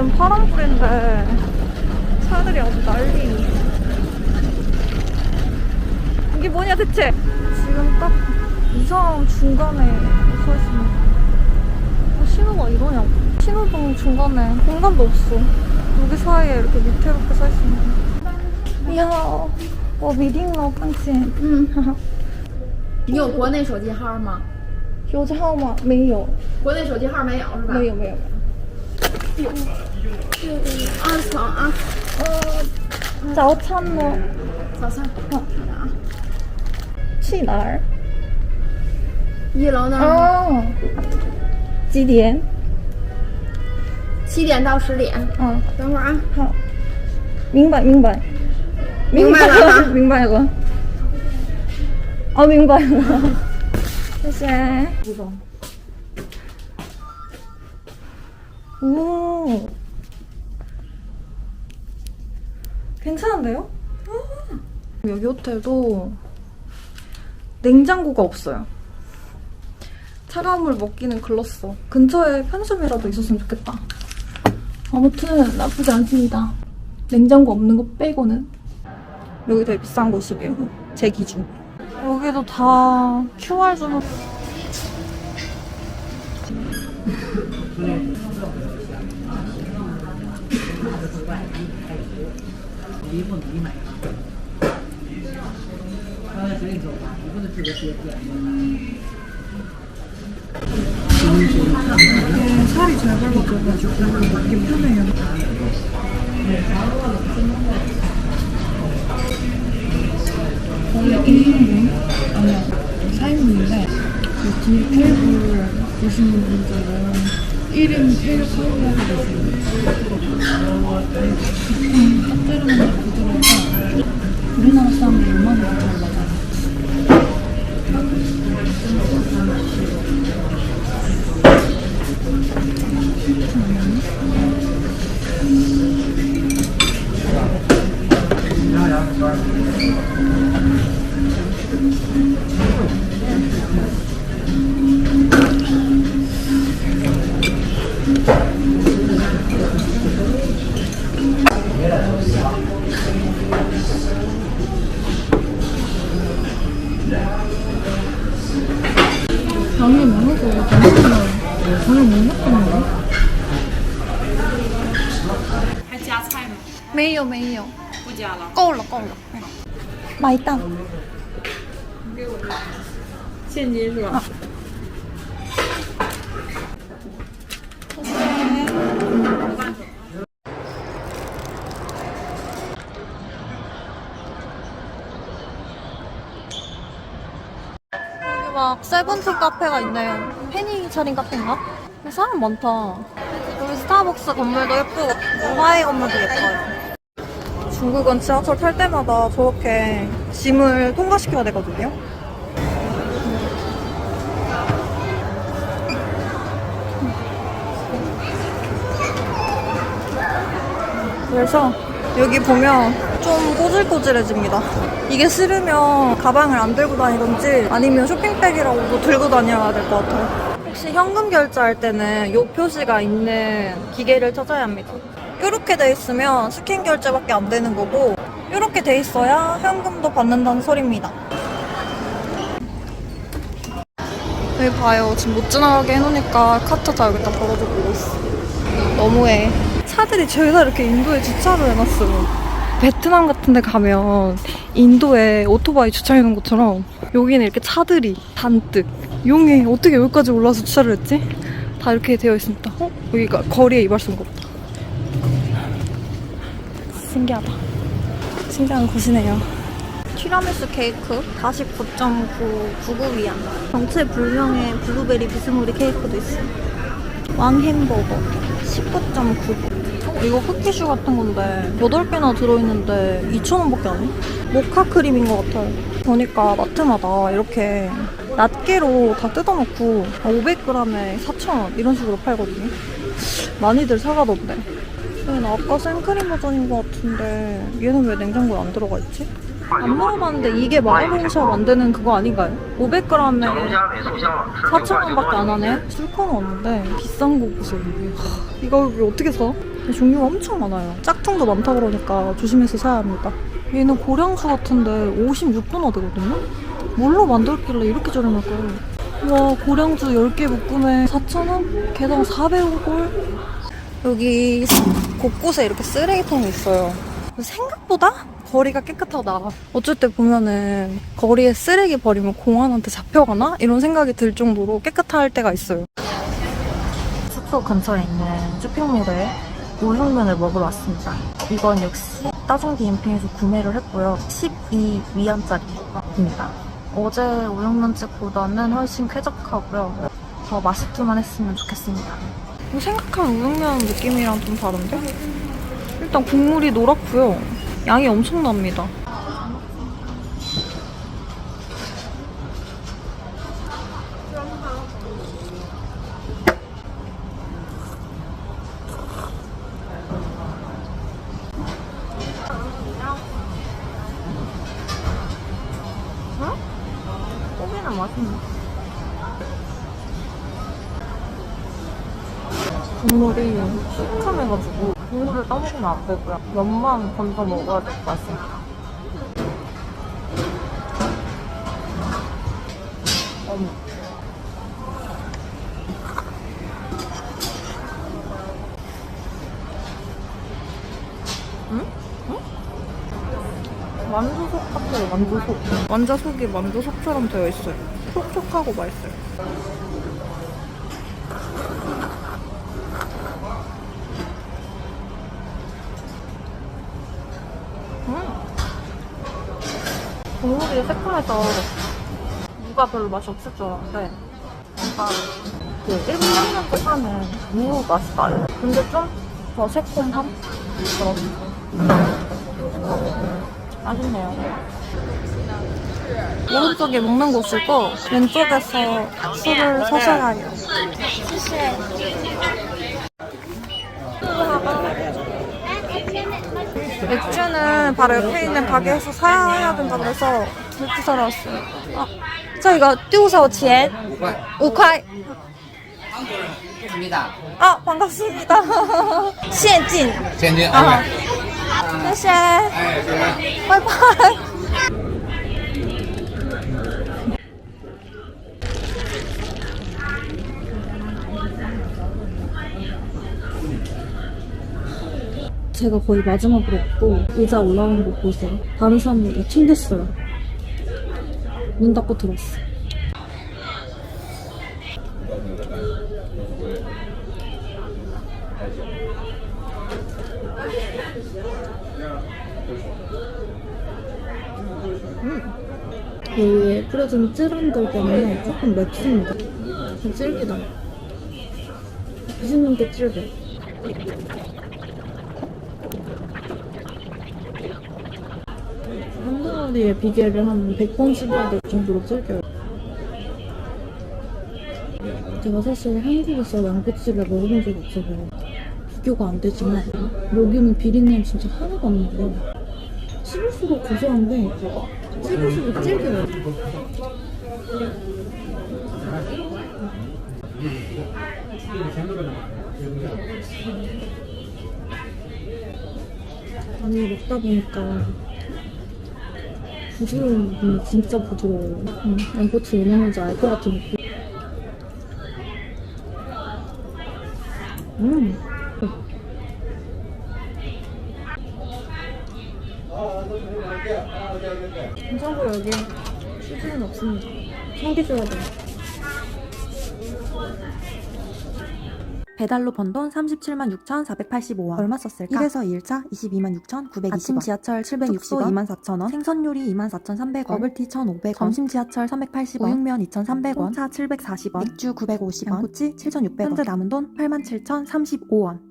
지금 파란불인데 차들이 아주 난리. 이게 뭐냐 대체? 지금 딱 이상 중간에 서 있습니다. 어, 신호가 이러냐고. 신호등 중간에 공간도 없어. 여기 사이에 이렇게 밑에롭게 서 있습니다. 이야, 我一定要放钱。嗯，哈哈。你有国内手机号吗？手机号吗？没有，国内手机号没有是吧？没有，没有。 二层啊，呃，早餐呢？早餐。嗯啊，去哪儿？一楼那儿哦，几点？七点到十点。嗯，等会儿啊，好，明白，明白，明白了了，明白了。哦，明白了，谢谢。 오, 괜찮은데요? 여기 호텔도 냉장고가 없어요. 차가운 물 먹기는 글렀어. 근처에 편의점이라도 있었으면 좋겠다. 아무튼 나쁘지 않습니다. 냉장고 없는 거 빼고는. 여기 되게 비싼 곳이에요. 제 기준. 여기도 다 QR 주 는. 살이 잘 발라져가지고 먹기 편해요. 거의 1인분? 아니야, 4인분인데, 이 뒤에 테이블 보시는 분들은 1인 테이블 사용하고 계세요. 보통 껍데기는 부드러워 당연히 먹고 당연히 저는 못 먹겠는데? 还加菜吗？没有没有，不加了。够了够了，买单。现金是吧？ 세븐틴 카페가 있네요. 페니 차린 카페인가? 사람 많다. 여기 스타벅스 건물도 예쁘고 오마이 건물도 예뻐요. 중국은 지하철 탈 때마다 저렇게 짐을 통과시켜야 되거든요. 그래서 여기 보면 좀 꼬질꼬질해집니다. 이게 싫으면 가방을 안 들고 다니던지 아니면 쇼핑백이라고도 들고 다녀야 될 것 같아요. 혹시 현금 결제할 때는 이 표시가 있는 기계를 찾아야 합니다. 이렇게 돼 있으면 스캔 결제밖에 안 되는 거고 이렇게 돼 있어야 현금도 받는다는 소리입니다. 여기 봐요. 지금 못 지나가게 해놓으니까 카트 다 여기다 걸어두고 있어. 너무해. 차들이 죄다 이렇게 인도에 주차를 해놨어요. 베트남 같은 데 가면 인도에 오토바이 주차해 놓은 것처럼 여기는 이렇게 차들이 잔뜩 용해 어떻게 여기까지 올라와서 주차를 했지? 다 이렇게 되어 있습니다. 어? 여기가 거리에 이발소인가 보다. 신기하다. 신기한 곳이네요. 티라미수 케이크 49.999위안 정체 불명의 블루베리 비스무리 케이크도 있어요 왕 햄버거 19.99 이거 쿠키슈 같은 건데 8개나 들어있는데 2,000원밖에 안 해? 모카 크림인 것 같아요 보니까 마트마다 이렇게 낱개로 다 뜯어놓고 500g에 4,000원 이런 식으로 팔거든요 많이들 사가던데 얘는 아까 생크림 버전인 것 같은데 얘는 왜 냉장고에 안 들어가 있지? 안 먹어봤는데 이게 마가롱샵 만드는 그거 아닌가요? 500g에 4,000원밖에 안 하네? 술코는 왔는데 비싼 거 보세요 이게 하, 이거 어떻게 사? 종류가 엄청 많아요. 짝퉁도 많다 그러니까 조심해서 사야 합니다. 얘는 고량주 같은데 56분 되거든요? 뭘로 만들었길래 이렇게 저렴할까요? 와 고량주 10개 묶음에 4,000원? 개당 400원? 여기 곳곳에 이렇게 쓰레기통이 있어요. 생각보다 거리가 깨끗하다. 어쩔 때 보면은 거리에 쓰레기 버리면 공안한테 잡혀가나? 이런 생각이 들 정도로 깨끗할 때가 있어요. 숙소 근처에 있는 쇼핑몰에 우육면을 먹으러 왔습니다. 이건 역시 따종기 인핑에서 구매를 했고요. 12위안짜리입니다. 어제 우육면집보다는 훨씬 쾌적하고요. 더 맛있기만 했으면 좋겠습니다. 생각한 우육면 느낌이랑 좀 다른데? 일단 국물이 노랗고요. 양이 엄청납니다. 국물이 시큼해가지고 국물을 떠먹으면 안 되고요. 면만 건져 먹어야 될 것 같습니다. 어머. 응? 응? 만두속 같아요, 만두속. 완자 속이 만두속처럼 되어 있어요. 촉촉하고 맛있어요. 국물이 새콤해서 무가 별로 맛이 없을 줄 알았는데 뭔가 그 일본 라면 하는 무 맛이 나요. 근데 좀 더 새콤함? 그런 맛있네요. 오른쪽에 먹는 곳이고 왼쪽에서 술을 사셔야 해요. 맥주는 바로 옆에 있는 가게에서 사야 된다 그래서 맥주 사러 왔어요. 아, 저 이거 띄우서 钱 5块. 아, 반갑습니다. 现金.现金 아, OK， 谢谢. 哎，这边。拜拜. 제가 거의 마지막으로 없고 의자 올라오는 거 보세요. 다른 사람들이 튕겼어요. 문 닫고 들었어. 그 위에 뿌려진 찌란들 때문에 조금 맵습니다. 좀 질기다. 20년 게 질겨. 한 덩어리에 비계를 한 100번 씹어야 될 정도로 질겨요. 제가 사실 한국에서 양꼬치를 먹어본 적이 없어서 비교가 안 되지만 여기는 비린내는 진짜 하나도 안 나고 씹을수록 고소한데 씹을수록 질겨요. 아니 먹다 보니까 부드러운 게 진짜 부드러워요. 음, 양꼬치 왜 먹는지 알 것 같은 느낌. 음. 참고로 여기 수준은 없습니다. 줘야 돼 배달로 번 돈 37만 6,485원. 얼마 썼을까? 1에서 2일차 22만 6,920원. 아침 지하철 760원. 숙소 2만 4천원. 생선 요리 2만 4,300원. 버블티 1,500원. 점심 지하철 380원. 우육면 2,300원. 차 740원. 맥주 950원. 양꼬치 7,600원. 현재 남은 돈 87,035원.